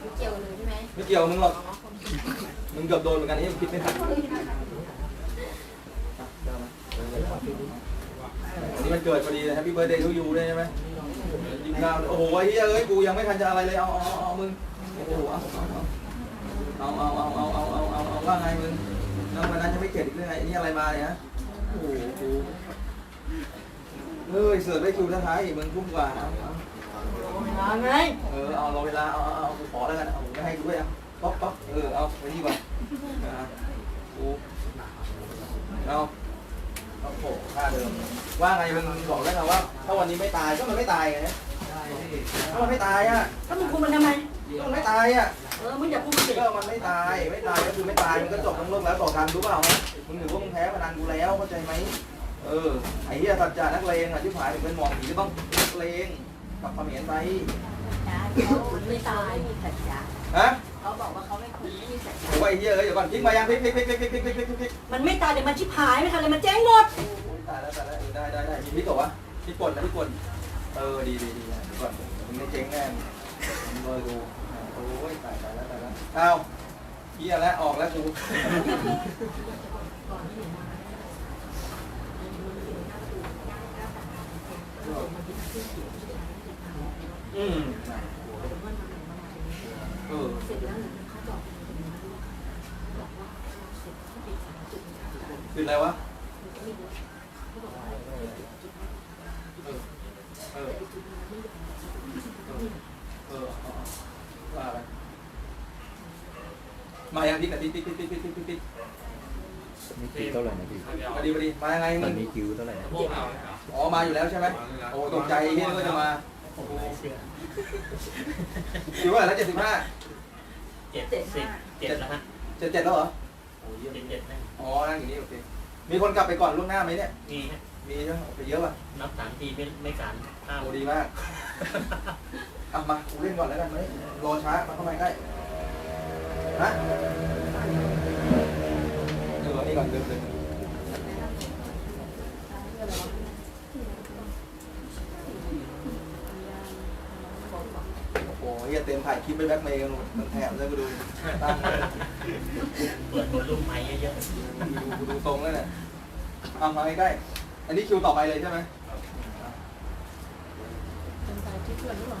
ไม่เกี่ยวเลยใช่ไหมไม่เกี่ยวมึงหรอกอ๋อคนมึงเกือบโดนเหมือนกันนี่มึงคิดไม่ทันวันนี้มันเกิดพอดีเลยแฮปปี้เบิร์ดเดย์ทูยูด้วยใช่ไหมยิงดาวโอ้โหไอ้เหี้ยเอ้ยกูยังไม่ทันจะอะไรเลยเอาเอาเอาเอามึงโอ้โหเอาเอาเอาเอาเอาเอาเอาเอาเอาว่าไงมึงแล้ววันนั้นจะไม่เกิดอีกเรื่องไงนี่อะไรมาเนี่ยฮะโอ้โหกูเฮ้ยเสือกได้คิวท้ายๆมึงพุ่มกว่าเอาเอา หาไง เออเอารอเวลาเอาเอาเอากูขอแล้วกันเอาไม่ให้กูด้วยอะป๊อกป๊อกเออเอาไปนี่ก่อนอะกูเอาเอาโผล่ค่าเดิม ว่าไงมึงบอกแล้วนะว่า ถ้าวันนี้ไม่ตายก็มันไม่ตายไงถ้ามันไม่ตายอะแล้วมึงคุมมันทำไม ก็มันไม่ตายอะเออ มึงอย่าคุมมันสิก็มันไม่ตายไม่ตายก็คือไม่ตายมันก็จบทั้งโลกแล้วต่อกันรู้เปล่ามึงถือว่ามึงแพ้พนันกูแล้วเข้าใจไหมเออไอ้เหี้ยสัจจะนักเลงอะที่ผายถึงเป็นหมองผีก็ต้องนักเลง กับเขมิ้นไปมันไม่ตายมีสัจจะฮะเขาบอกว่าเขาไม่คุมไม่มีสัจจะโอ้ยไอ้เหี้ยเอ้ยเดี๋ยวก่อนพลิกมายังพลิกพลิกพลิกพลิกพลิกพลิกพลิกพลิกพลิกมันไม่ตายเดี๋ยวมันชิบหายไม่ทันเลยมันแจ้งหมดโอ้ยตายแล้วตายแล้วเออได้ได้ได้มีพลิกเหรอวะพลิกกดนะพลิกกดเออดีดีดีนะเดี๋ยวก่อนมึงไม่เจ๊งแน่มึงรอดูโอ้ยตายตายแล้วตายแล้วอ้าวเหี้ยแล้วออกแล้วกู อืมเออคืออะไรวะเออเออเออว่าไปมายังพี่กับติ๊กติ๊กติ๊กติ๊กติ๊กติ๊กติ๊กมีคิวเท่าไหร่นะพี่มาดีมาดีมายังไงตมึองนี้คิวเท่าไหร่นะอ๋อมาอยู่แล้วใช่ไหมโอ้ตกใจที่นึกว่าจะมา คิดว่าแล้วเจ็ดสิบห้าเจ็ดสิบเจ็ดแล้วฮะเจ็ดเจ็ดแล้วเหรอเจ็ดเจ็ดนะอ๋อนั่งอยู่นี่โอเค มีคนกลับไปก่อนล่วงหน้าไหมเนี่ย มีฮะมีใช่ไหมไปเยอะป่ะนับสามทีไม่ไม่สามห้าโอ้ดีมากเอามากูเล่นก่อนแล้วกันไหมรอช้ามาเข้ามาใกล้ฮะเออนี่ก่อนเดิมเลย เต็มถ่ายคลิปไปแบ็กเมย์กันหมดมันแถบเลยก็ดูตั้งเปิดบนรูปไม้เยอะๆดูดูทรงเลยวเนี่ยทำมาใกล้อันนี้คิวต่อไปเลยใช่ไหมเป็นสายที่เพื่อนหรือเปล่า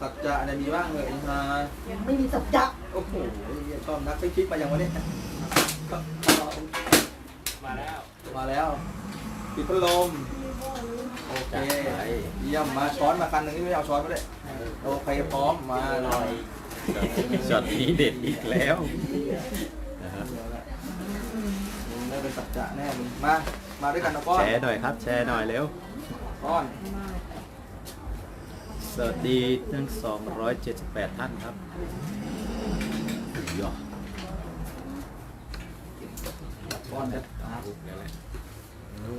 สัจจะเนี่ยมีบ้างเลยนะไม่มีสัจจะโอ้โหชอบนักไปคิดมาอย่างวันนี้ๆมาแล้ว มาแล้วปิดพัดลม โอเค เยี่ยม มาช้อนมาคันหนึ่งนี่ไม่เอาช้อนมาเลยโอเคพร้อม มาหน่อยช็อตนี้เด็ดอีกแล้วนะฮะมึงได้เป็นสัจจะแน่มึงมา มาด้วยกันนะก้อน แชร์หน่อยครับ แชร์หน่อยเร็วก้อน สวัสดีทั้ง 278 ท่านครับ ยอดก้อนเด็ด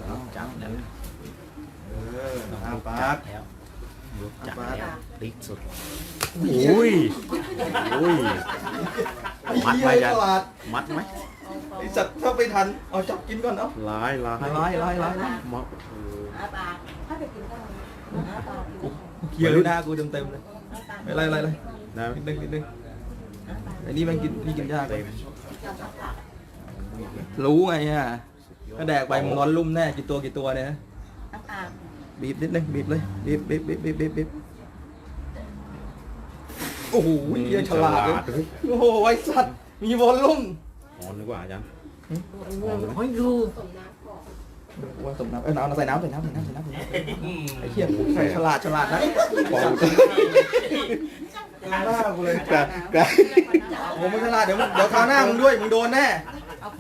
เอาจังแล้วเอออาปาจัดดแล้วยกจัดอาปาดแล้วติ๊กสุดอุ้ยอุ้ยไอ้มัดเหี้ไหมยยันตลาดมัดไหมไอ้สัตว์ถ้าไปทัน เอาจับกินก่อนเนาะลายลายลายลายลายมัดเอออาปากถ้าไปกินข้าวอาปากเคี้ยวหน้ากูเต็มเต็มๆเลยไม่ไรไรไรได้ไหมนิดนึงนิดนึง อ้นี่มันกินนี่กินยากเลยรู้ไงฮะก็แดกไปมึงนอนลุ่มแน่กี่ตัวกี่ตัวเนี่ยบีบนิดนึงบีบเลยบีบบีบบีบบีบบีบบีบโอ้โหเยี่ยฉลาดเลยโอ้โหไอสัตว์มีวอลลุ่มหอนดีกว่าอาจารย์โอ้ยดูว่าสมน้ำเออน้ำใส่น้ำใส่น้ำใส่น้ำใส่น้ำใส่น้ำไอ้เหี้ยใส่ฉลาดฉลาดนะ เกิหน้ากูเลยกกลางผมไม่ฉลาดเดี๋ยวเดี๋ยวคราวหน้ามึงด้วยมึงโดนแน่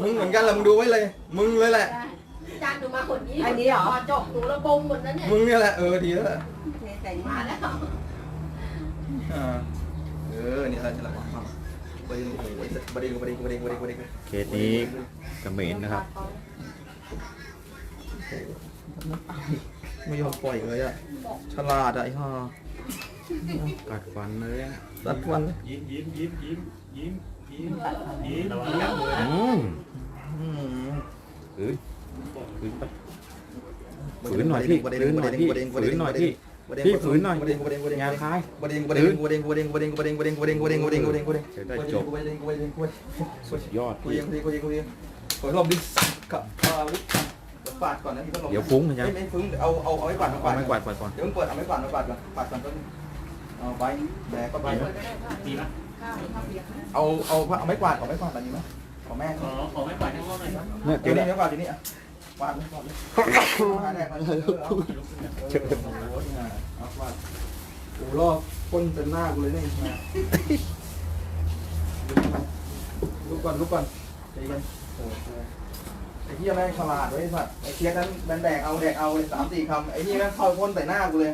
มึงเหมือนกันแหละมึงดูไว้เลย มึงเลยแหละ จานหนูมาขนนี้อันนี้เหรอจอกหนูระบมหมดนั้นเนี่ยมึงนี่แหละเออดีแล้วแหละเทใส่มมาแล้วอ่าเออเนี่ยแหละระเด็นโอ้โหระเหม็นะนะครับ ไม่ยอมปล่อยเลยอะ ฉลาดอะไอ้ห่า กัดฟันเลยอะตัดฟันเลยยิ้มยิ้มยิ้มยิ้มยิ้มยิ้มยิ้มยิ้มอืมอืมฝืนฝืนไปฝืนหน่อยพี่ฝืนหน่อยพี่ฝืนหน่อยพี่พี่ฝืนหน่อยงานคล้ายจะได้จบสุดยอดขอรอบดิสักกับปาดก่อนนะพี่ก็ลงเดี๋ยวฟุ้งนะจ๊ะไม่ฟุ้งเอาเอาเอาไม้กวาดมาปาดไม้กวาดก่อนเดี๋ยวมึงเปิดเอาไม้กวาดมาปาดก่อนปาดก่อนก็ เอาไปแบกไปดีไหมเอาเอาเอาไม้กวาดเอาไม้กวาดแบบนี้ไหมของแม่เอาอไม่กวาดให้พ่อหน่อยครับเนี่ยเดี๋เดี๋ยวนี้ไม้กวาดเดี๋นี้อะกวาดไม้กวาดเลยกาดแรกมาเลยโอ้โหเอดกูรอบก้นเป็นหน้ากูเลยเนี่ยลุกก่อนลุกก่อนใจเย็นโอ้โหไอ้เหี้ยแม่งฉลาดไว้สัตว์ไอ้เคียนนั้นแบนแดกเอาแดกเอาเลยสามสี่คำไอ้นี่แม่นเข้าพ่นใส่หน้ากูเลย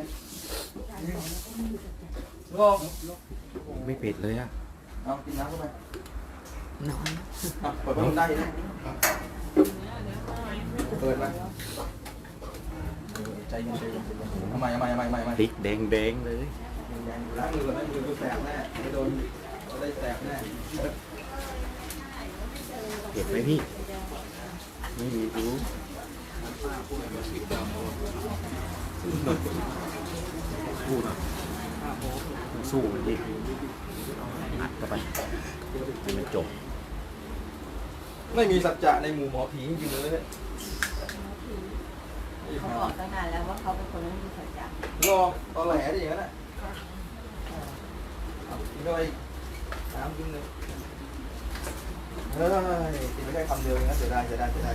ไม่เผ็ดเลยอะเอากินน้ำเข้าไปนอยเปิดพัดได้นะเปิดไปใจเย็นใจเย็นทำไมทำไมทำไมทำไมทำไกแดงแดงเลยล้วมือมือแตกแน่โดนได้แสบแน่เผ็ดไหมพี่ ไม่มีรู้ สู้มันดิอัดเข้าไปให้มันจบ ไม่มีสัจจะในหมู่หมอผีจริงๆเลยเนี่ยเขาบอกตั้งนานแล้วว่าเขาเป็นคนไม่มีสัจจะรอตอแหลได้อย่างนั้นอะกินเข้าไปสามกินเลยเฮ้ยกินไม่ได้คำเดียวนะเสียดายเสียดายเสียดาย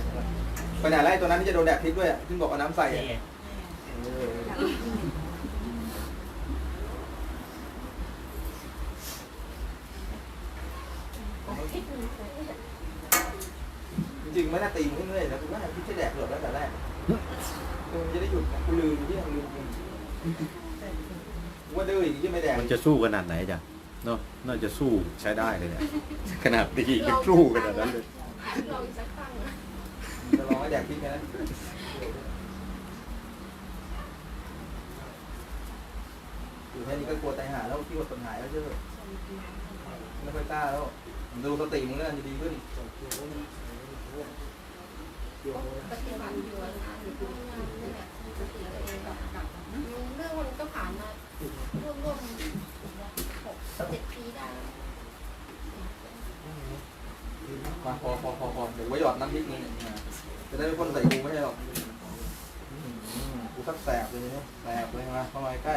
ไปไหนไรตัวนั้นที่จะโดนแดดพิษด้วยอะที่บอกเอาน้ำใส่อะ จริงไม่น่าตีมึงเรื่อยๆนะคุณแม่พี่จะแดกหลบอตั้งแต่แรกมึงจะได้หยุดนะกูลืมที่ลืมลืมกูว่าดื้ออย่างนี้ไม่แดกมันจะสู้ขนาดไหนจ้ะเนาะน่าจะสู้ใช้ได้เลยเนี่ยขนาดตีก็สู้ขนาดนั้นเลยอจะลองให้แดกพี่แค่อยู่แค่นี้ก็กลัวตายหาแล้วที่หมดปัญหาแล้วเชื่อไม่ค่อยกล้าแล้วดูสติมึงแล้วจะดีขึ้น ปฏิบัติอยู่อะอยู่นี่แหละปกติตัวเองแบบเรื่องมันก็ผ่านมาร่วมร่วมหกเจ็ดปีด้แมาพอพอพอพอเดี๋ยวไว้หยอดน้ำพริกนึงเนี่ยนะจะได้ไม่พ่นใส่กูไม่ใช่หรอกกูสักแสบเลยนะแสบเลยมาเข้ามาใกล้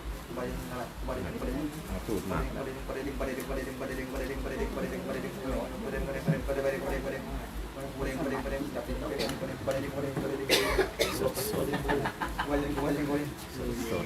สูตรหมักนะสดสดสด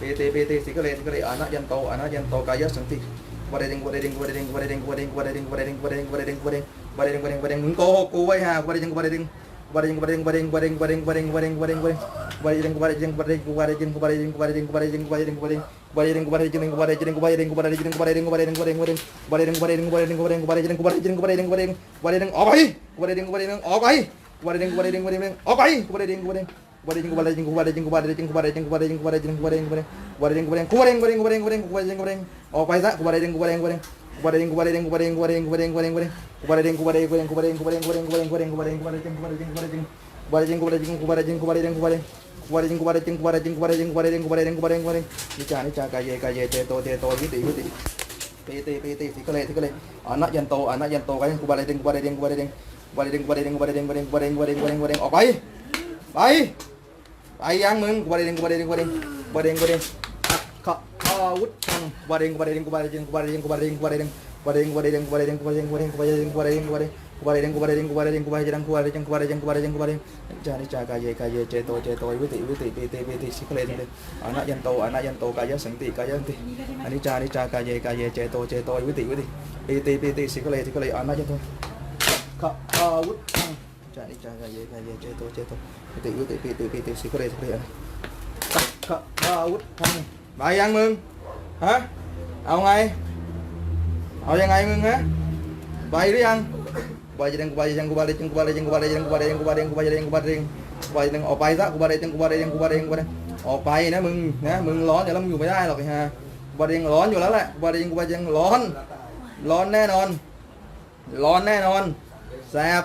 เด้งกระโถนมันกูไปจะเด้งกูไปจะเด้งกูไปจะเด้งกูไปจะเด้ง กูไปจะเด้งกูไปจะเด้งกูบาเรงกูบาเรงกูบาเรงกูบาเรงกูบาเรงกูบาเรงกูบาเรงกูบาเรงกูบาเรงออกไปไป จะเด้งกูไปจะ จ่าจ่าจ่ายจ่ายจ่าเจอตัวเจอตัวตีตีตีตีตีตีสิก็ได้สิก็เลยก็อาวุธทำมายังมึงฮะเอาไง เอายังไงมึงฮะไปหรือยังไปจังกูไปจังกูไปจังกูไปจังกูไปจังกูไปจังกูไปจังกูไปจังกูไปจังกูไปจังออกไปซะกูไปจังกูไปจังกูไปจังกูไปออกไปนะมึงนะมึงร้อนอย่าแล้มอยู่ไม่ได้หรอกไอ้ฮะบาเดงร้อนอยู่แล้วแหละบาเดงกูบาเดงร้อน ร้อนแน่นอน ร้อนแน่นอนแสบ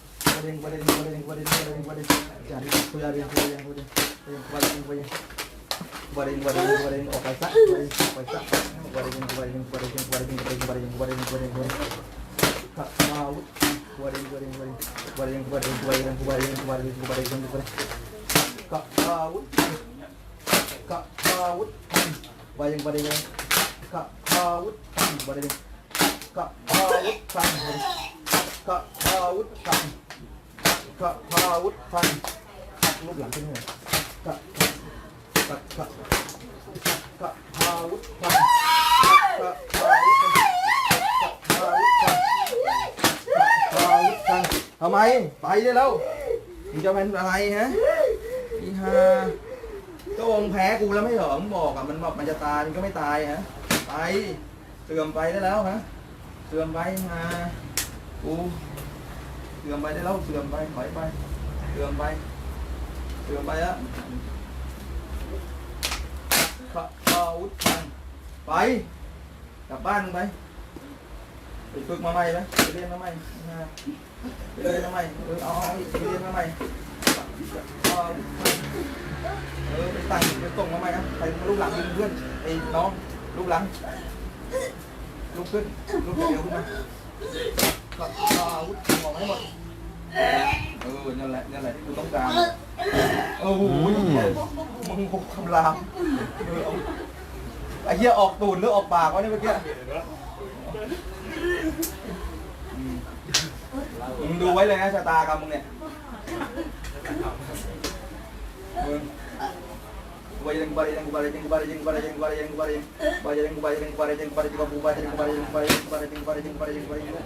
yang kepada yang kepada yang kepada yang kepada yang kepada cari aku cari yang kepada yang kepada yang kepada yang kepada kepada yang kepada yang kepada yang opa sa opa sa kepada yang kepada yang kepada yang kepada yang kepada yang kepada yang kepada yang kepada tak mau kepada yang kepada yang kepada yang kepada yang kepada yang kepada yang kepada yang kepada yang kepada kak mau kak mau bayang pada yang kak mau pada yang kak mau kak mau kak mau kak พระพาวุธทันขัดลูกหลังขึ้นเลยกะกะกะกะพาวุธทันการนพาวุธทักาวุธทันทำไม ไปได้แล้วมึงจะเป็นอะไรฮะอีฮาก็องแพ้กูแล้วไม่เหรอมบอกอะมันบอกมันจะตายมันก็ไม่ตายฮะไปเสื่อมไปได้แล้วฮะเสื่อมไปมากู เสื่อมไปได้แล้วเสื่อมไปถอยไปเสื่อมไปเสื่อมไปแล้วขะอาวุธไปกลับบ้านมึงไปไปฝึกมาใหม่ไหมไปเรียนมาใหม่นะไปเรียนมาใหม่เออเอาไปเรียนมาใหม่เอาเออไปตั้งไปส่งมาใหม่นะไปลูกหลังยิงเพื่อนไอ้น้องลูกหลังลุกขึ้นลุกเดี๋ยวขึ้นมา เราเอาอาวุธออกให้หมด เออ นั่นแหละ นั่นแหละที่กูต้องการ เออโอ้โหอืม มึงคงคำรามเออเอาไอ้เหี้ยออกตูดหรือออกปากวะเนี่ยเมื่อกี้อืมมึงดูไว้เลยนะชะตากรรมมึงเนี่ยมึง Gubayaran, gubayaran, gubayaran, gubayaran, gubayaran, gubayaran, gubayaran. Gubayaran, gubayaran, gubayaran, gubayaran, gubayaran, gubayaran, gubayaran, gubayaran, gubayaran, gubayaran, gubayaran.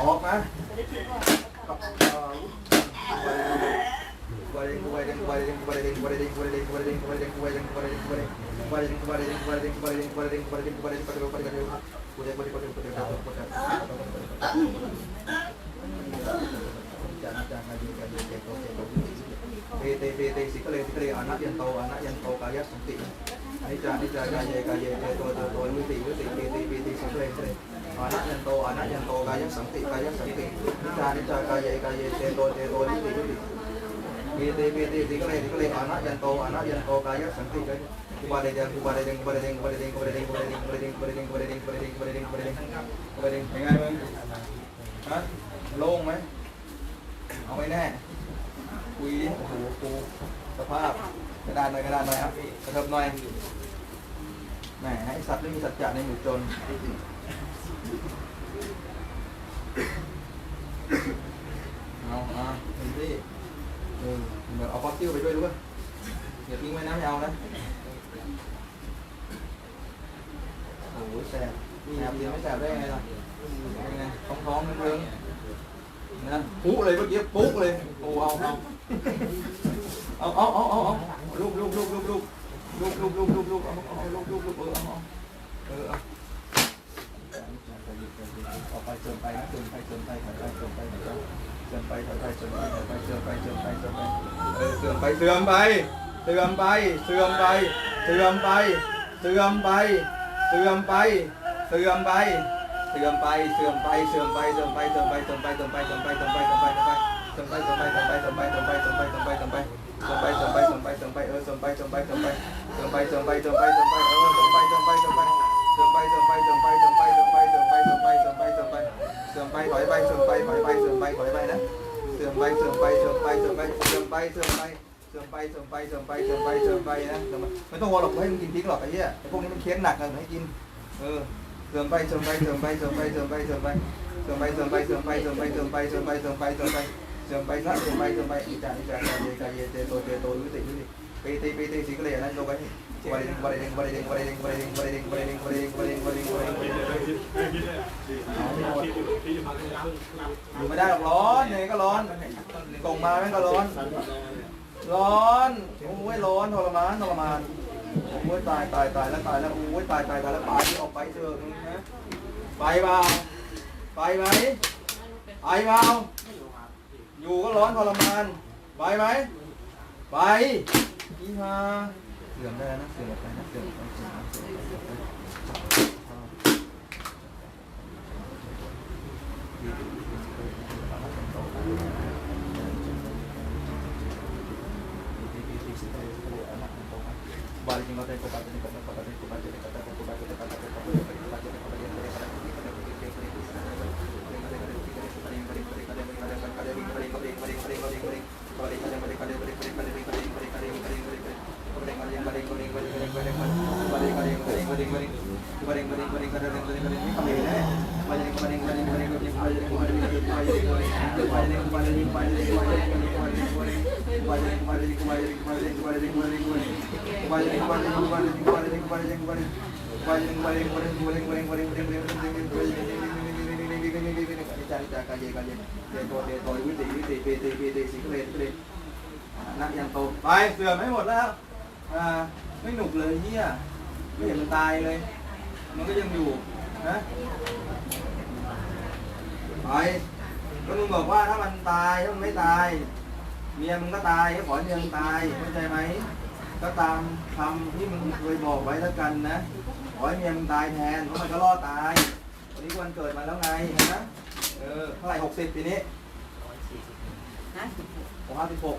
ออกนะ PT yang tahu anak yang tahu kaya นิจจานิจจากายเยกายเยเตโตเตโตยุติยุติปีติปีติสังเวชเลยอานัยันโตอานัยันโตกายสังติกายสังตินิจจานิจจากายเยกายเยเตโตเตโตยุติยุติปีติปีติติกเลยติกเลยอานัยันโตอานัยันโตกายสังติกายอุปาเดเดอุปาเดเดอุปาเดเดอุปาเดเดงุบาริเดอุปาเดเดอุปาเดเดงุบาริเดอุปาเดเดอุปาเดเดงุบาริเดอุปาเดเดอุปาเดเดยังไงมึงฮะโล่งไหมเอาไม่แน่คุยดิโอ้โหสภาพ กระดานหน่อยกระดานหน่อยครับกระเทิบหน่อยแหมให้สัตว์ไม่มีสัจจะในหมู่โจรเอาอ่าเห็นดิเออเดี๋ยวเอาฟอสซิลไปด้วยรู้ป่ะอย่าทิ้งไว้นะไม่เอานะโอ้โหแสบแสบเดียวไม่แสบได้ไงล่ะเป็นไงท้องๆเพิ่งนะปุ๊เลยเมื่อกี้ปุ๊เลยโอ้เอาเอาเอาเอาเอาเอา ลูกลูกลูกลูกลูกลูกลูกลูกลูกลูกเอาเอาลูกลูกลูกเออเอาเออออกไปเจิมไปนะเจิมไปเจิมไปถอยไปเจิมไปถอยไปเจิมไปถอยไปเจิมไปถอยไปเจิมไปเจิมไปเจิมไปเออเสื่อมไปเสื่อมไปเสื่อมไปเสื่อมไปเสื่อมไปเสื่อมไปเสื่อมไปเสื่อมไปเสื่อมไปเสื่อมไปเสื่อมไปเสื่อมไปเสื่อมไปเสื่อมไปเสื่อมไปเสื่อมไปเสื่อมไปเสื่อมไป ส่งไปส่งไปส่งไปส่งไปส่งไปส่งไปส่งไปส่งไปส่งไปส่งไปส่งไปส่งไปเออส่งไปส่งไปส่งไปส่งไปส่งไปส่งไปส่งไปเออส่งไปส่งไปส่งไปส่งไปส่งไปส่งไปส่งไปส่งไปส่งไปส่งไปส่งไปส่ไปส่งไปถอไปส่ไปถอยไปส่ไปถอไปนะส่งไปส่งไปส่งไปส่งไปส่งไปส่งไปส่งไปส่งไปส่งไปส่งไปส่งไปนะส่งไปไม่ต้องวอลหรอกให้มันกินพริกหรอกไอ้เหี้ยพวกนี้มันเคี้ยงหนักเลยให้กินเออเส่งไปเส่งไปเส่งไปเส่งไปเส่งไปเส่งไปเส่งไปเส่งไปส่งไปส่งไปส่งไปส่งไปส่งไงไป เสื่ไปซะเสื่ไปเสื่ไปอิจาอิจาเยจาเยเตโตเตโตยุติยุติปีติปีติสิกเลยนะโยไปวริงวริงวริงวริงวริงวริงวริงวริงวริงวริงวริงวริงวริงอยู่ไม่ได้หรอกร้อนยังไงก็ร้อนกงมาแม่งก็ร้อน ร้อนโอ้ยร้อนทรมานทรมานโอ้ยตายตายตายแดิงบายแล้วโอ้ยตายตายตายแล้วตดิงบกไปเถอะนะไปเปล่าไปไหมไปเปล่า อยู่ก็ร้อนทรมานไปไหมไปพี่ฮาเสื่อมได้นะเสื่อมไปนะเสื่อมไปสื่อมไปบาลจริงเราได้กบัตรได้กบัตรได้กบัตรได้กบัตรได้กบัตรได้กบัตร โตไปเสื่อมไม่หมดแล้วอ่า ไม่หนุกเลยเฮียไม่เห็นมันตายเลย มันก็ยังอยู่นะไปแล้วมึงบอกว่าถ้ามันตายถ้ามันไม่ตาย เมียมึงก็ตายก็ฝอเมียมึงตายเข้าใจไหมก็ตามคำที่มึงเคยบอกไว้แล้วกันนะฝอยเมียมึงตายแทนเพราะมันก็รอดตายวันนี้วันเกิดมาแล้วไงนะเออเท่าไหร่หกสิบปีนี้ห้าสิบหกห้าสิบหก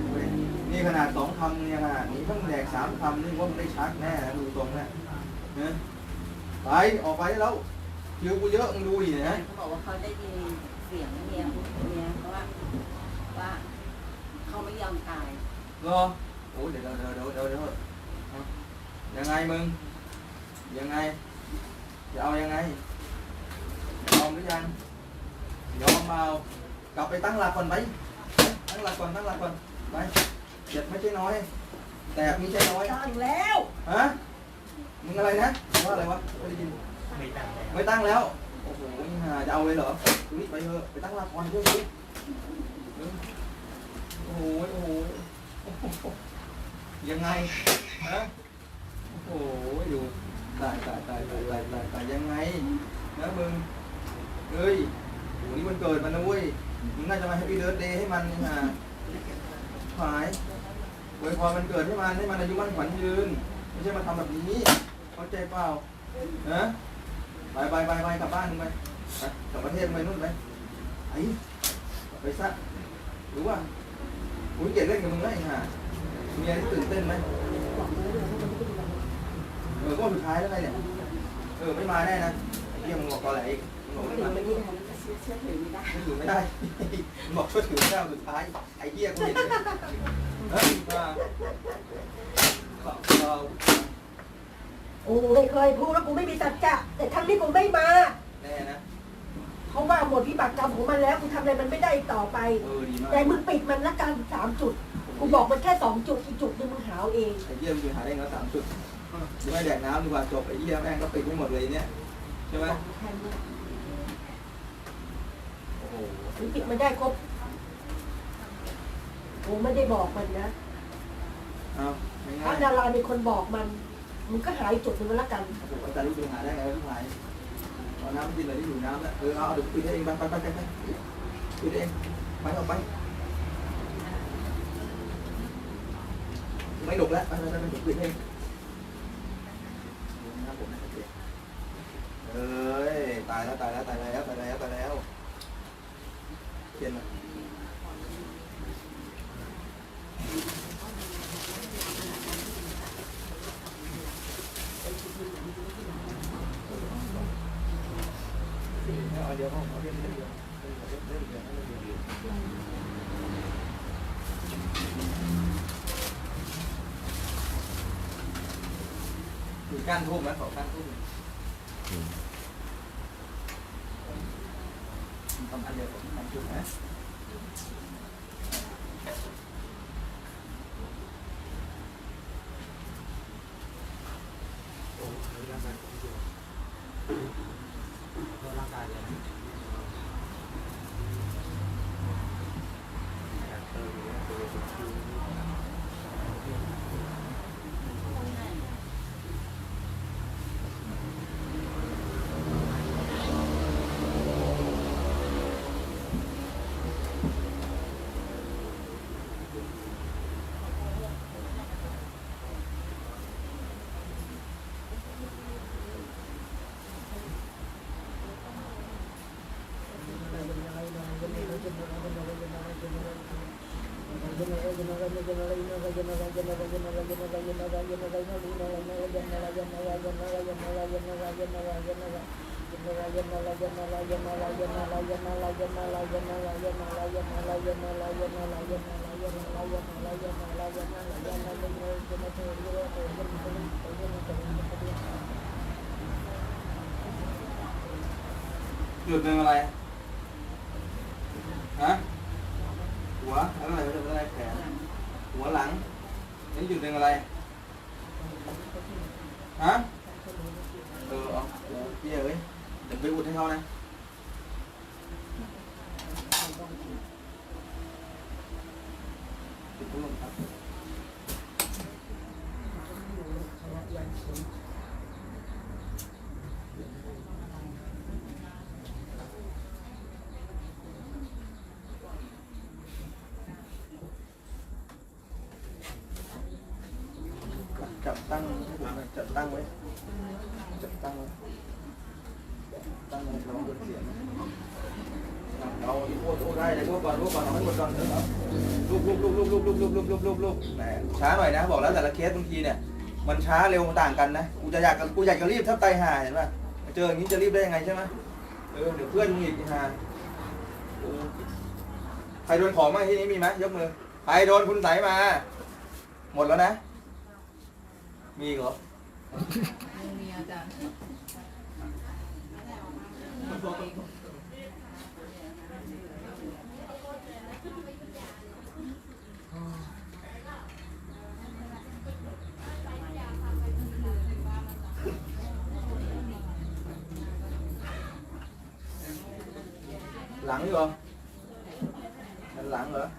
ขนาดสองคำเนี่ยขนาดนี้ต้องแดกสามคำนี่ว่ามันได้ชักแน่นะดูตรงนะนะไปออกไปแล้วคิวกูเยอะมึงดูดินะเขาบอกว่าเขาได้ยินเสียงเมียเมียเขาว่าว่าเขาไม่ยอมตายรอโอ้เดี๋ยวเดี๋ยวเดี๋ยวเดี๋ยวเดี๋ยวยังไงมึงยังไงจะเอายังไงยอมหรือยังยอมเปล่ากลับไปตั้งหลักก่อนไปตั้งหลักก่อนตั้งหลักก่อนไป เจ็บไม่ใช่น้อย แต่มีใช่น้อยตั้งแล้วฮะมึงอะไรนะว่าอะไรวะไม่ได้ยินไม่ตั้งแล้วโอ้โหนี่หาจะเอาเลยเหรอนี่ไปเถอะไปตั้งละครเพื่อนดิโอ้โหโอ้โหโอ้โหยังไงฮะโอ้โหอยู่ตายตายตายตายตายตายตายยังไงนะมึงเฮ้ยโหนี่มันเกิดมันนะเว้ยมึงน่าจะมาแฮปปี้เบิร์ดเดย์ให้มันนี่ฮะหาย อวยพรมันเกิดให้มันให้มันอายุมั่นขวัญยืน ไม่ใช่มาทำแบบนี้ เข้าใจเปล่าฮะไปไปไปไปกลับบ้านมึงไปไปกลับประเทศไปนู่นไปไอ้ไปซะรือว่ากูเกลียดเล่นกับมึงแล้วไอ้ห่ามีอะไรที่ตื่นเต้นไหมเออก็สุดท้ายแล้วไงเนี่ยเออไม่มาแน่นะไอ้เหี้ยมึงบอกตอนไหนอีกมึงบอกไม่มาไม่รู้เชื่อถือไม่ได้ไม่ถือไม่ได้มึงบอกช่วยถือไม่ได้สุดท้ายไอ้เหี้ยกูเห็นเลย เฮ้ยมาขอขอกูไม่เคยพูดแล้วกูไม่มีสัจจะแต่ครั้งนี้กูไม่มา แน่นะ เพราะว่าหมดพิบัติกรรมของมันแล้วกูทำอะไรมันไม่ได้อีกต่อไป เออดีมากแต่มึงปิดมันละกันสามจุด กูบอกมันแค่สองจุดอีกจุดหนึงมึงหาเอาเอง ไอ้เหี้ยมึงหาได้เงินสามจุดหรือไม่แดกน้ำดีกว่าจบไอ้เหี้ยแม่งก็ปิดไม่หมดเลยเนี่ยใช่ไหม โอ้โหมึงปิดมันได้ครบ กูไม่ได้บอกมันนะเอาง่ถ้าายดารามีคนบอกมันมึงก็หาอีกจุดหนึงละกันๆโอ้โหอาจารย์รู้ปัญหาได้ไงวะทุกหายเอาน้ำกินเลยที่อยู่น้ำแล้วเออเอาเดี๋ยวปิดให้เองไปไปไปไปไปปิดเองไปออกไป ไม่หนุกแล้วไปไปไปไปเดี๋ยวปิดให้เองนะครับผมโอเคเอ้ยตายแล้วตายแล้วตายแล้วตายแล้วตายแล้วเขียนมา เอาเดี๋ยวเอาเดี๋ยวเดี๋ยวเดี๋ยวเดี๋ยวเดี๋ยวเดี๋ยวเดี๋ยวมีก้านทูบไหมขอก้านทูบทำอันเดียวทำจุดนะ หยุดเป็นอะไร หัวแล้วอะไรจุดอะไรแขนหัวหลังนี่จุดหนึ่งอะไรฮะฮเออเอาโอ้เหี้ยเอ้ยเดี๋ยวไปอุดให้เขานะปิดพัดลมครับจับตั้งให้ผมหน่อยจับตั้งไว้ จับตั้งไว้ตั้งไว้ระวังโดนเสียงเอาอีกโอ้โอ้ได้เลยรูปก่อนรูป ก่อนเอาให้หมดก่อนเออเอารูปรูปรูปรูปรูปรูปรูปรูปรูปรูปรูปแหมช้าหน่อยนะ บอกแล้วแต่ละเคสบางทีเนี่ย มันช้าเร็วมันต่างกันนะกูจะอยากกูอยากจะรีบถ้าไตายห่าเห็นป่ะเจออย่างนี้จะรีบได้ยังไงใช่ไหมเออเดี๋ยวเพื่อนมึงอีกห่าโอ้ใครโดนของบ้างที่นี้มีไหมยกมือใครโดนคุณใสมา หมดแล้วนะ มีอีกเหรอมีอาจารย์ lặn chứ không? Lặn nữa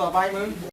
ต่อไปมึง